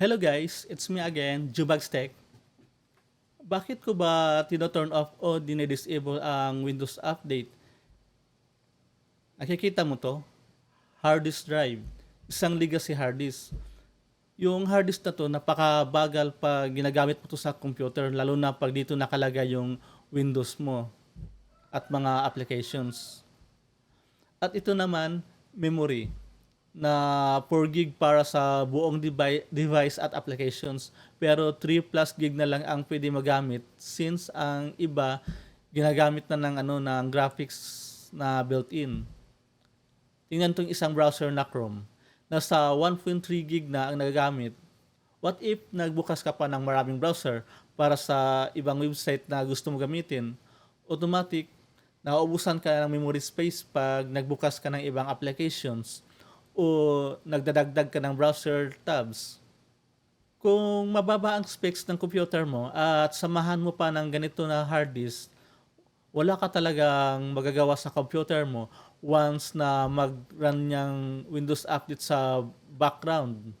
Hello guys, it's me again, Jubags Tech. Bakit ko ba tino-turn off o dinidisable ang Windows Update? Nakikita mo to? Hard disk drive. Isang legacy hard disk. Yung hard disk na to, napakabagal pag ginagamit mo to sa computer, lalo na pag dito nakalagay yung Windows mo at mga applications. At ito naman, memory na 4 gig para sa buong devi- device at applications pero 3 plus gig na lang ang pwede magamit since ang iba ginagamit na ng ano ng graphics na built-in. Tingnan tong isang browser na Chrome. Nasa 1.3 gig na ang nagagamit. What if nagbukas ka pa ng maraming browser para sa ibang website na gusto mo gamitin? Automatic, nauubusan ka ng memory space pag nagbukas ka ng ibang applications o nagdadagdag ka ng browser tabs. Kung mababa ang specs ng computer mo at samahan mo pa ng ganito na hard disk, wala ka talagang magagawa sa computer mo once na mag-run niyang Windows Update sa background.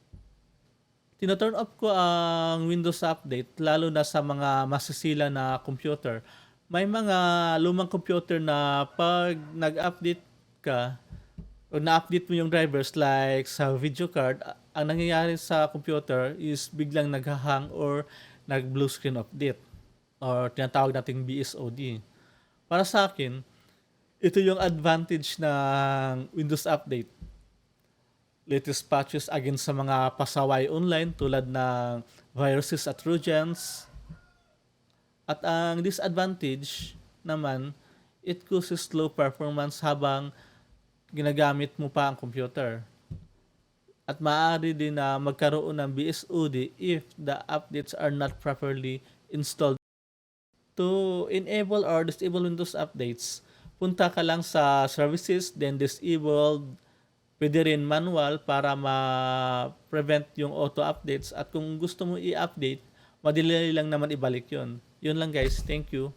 Tino-turn off ko ang Windows Update lalo na sa mga masisila na computer. May mga lumang computer na pag nag-update ka, o na-update mo yung drivers like sa video card, ang nangyayari sa computer is biglang naghahang or nag-blue screen update or tinatawag nating BSOD. Para sa akin, ito yung advantage ng Windows Update. Latest patches against sa mga pasaway online tulad ng viruses at trojans. At ang disadvantage naman, it causes slow performance habang ginagamit mo pa ang computer. At maaari din na magkaroon ng BSOD if the updates are not properly installed. To enable or disable Windows updates, punta ka lang sa services, then disable, pwede rin manual para ma-prevent yung auto updates. At kung gusto mo i-update, madali lang naman ibalik yon. Yun lang guys. Thank you.